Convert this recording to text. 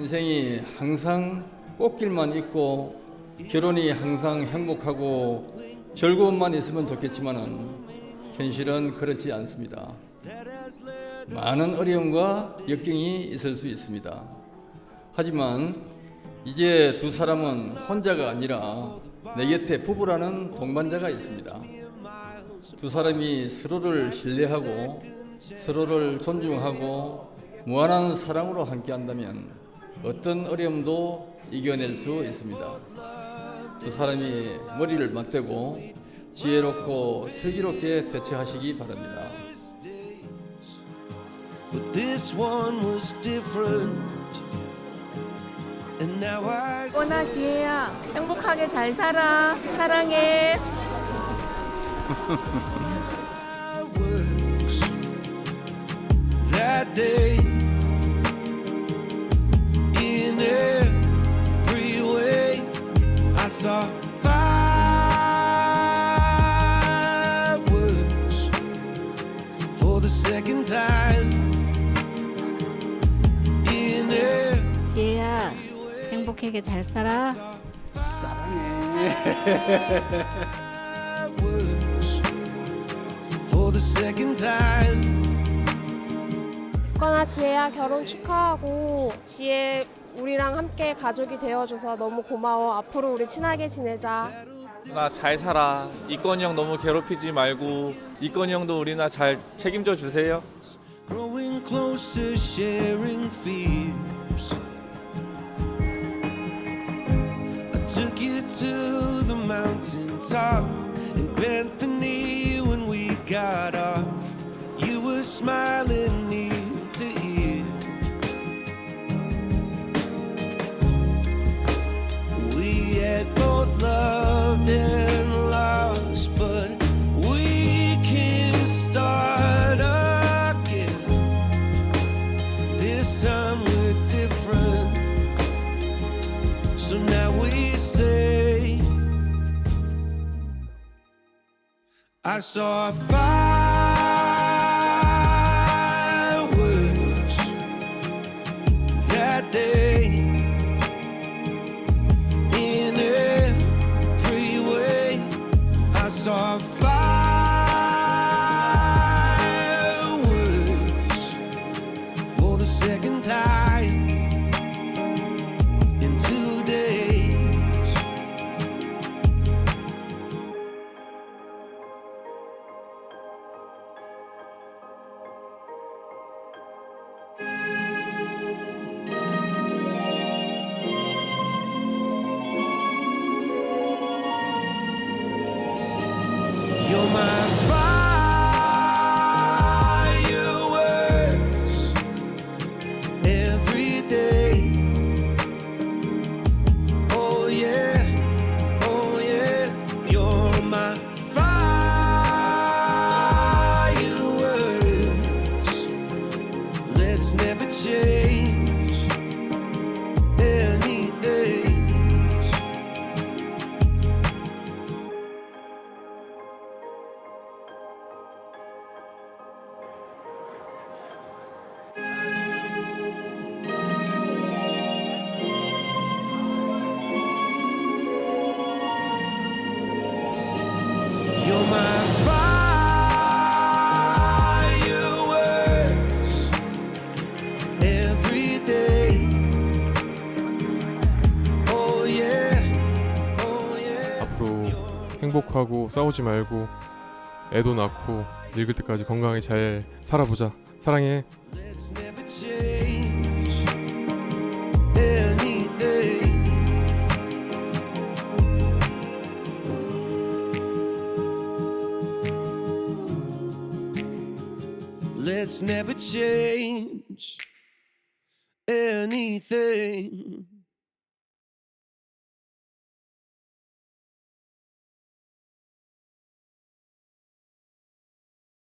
인생이 항상 꽃길만 있고 결혼이 항상 행복하고 즐거움만 있으면 좋겠지만은 현실은 그렇지 않습니다. 많은 어려움과 역경이 있을 수 있습니다. 하지만 이제 두 사람은 혼자가 아니라 내 곁에 부부라는 동반자가 있습니다. 두 사람이 서로를 신뢰하고 서로를 존중하고 무한한 사랑으로 함께 한다면 어떤 어려움도 이겨낼 수 있습니다. 두 사람이 머리를 맞대고 지혜롭고 슬기롭게 대처하시기 바랍니다. But this one was different. And now I 꼬나 지혜야 행복하게 잘 살아 사랑해 that day 지혜야 행복하게 잘 살아. fireworks for the second time. 거나 지혜야 결혼 축하하고 지혜 우리랑 함께 가족이 되어줘서 너무 고마워. 앞으로 우리 친하게 지내자. 나 잘 살아. 이건희 형 너무 괴롭히지 말고 이건희 형도 우리나 잘 책임져 주세요. This time we're different. So now we say, I saw fireworks shit. 행복하고 싸우지 말고 애도 낳고 늙을 때까지 건강하게 잘 살아보자. 사랑해. Let's never change anything.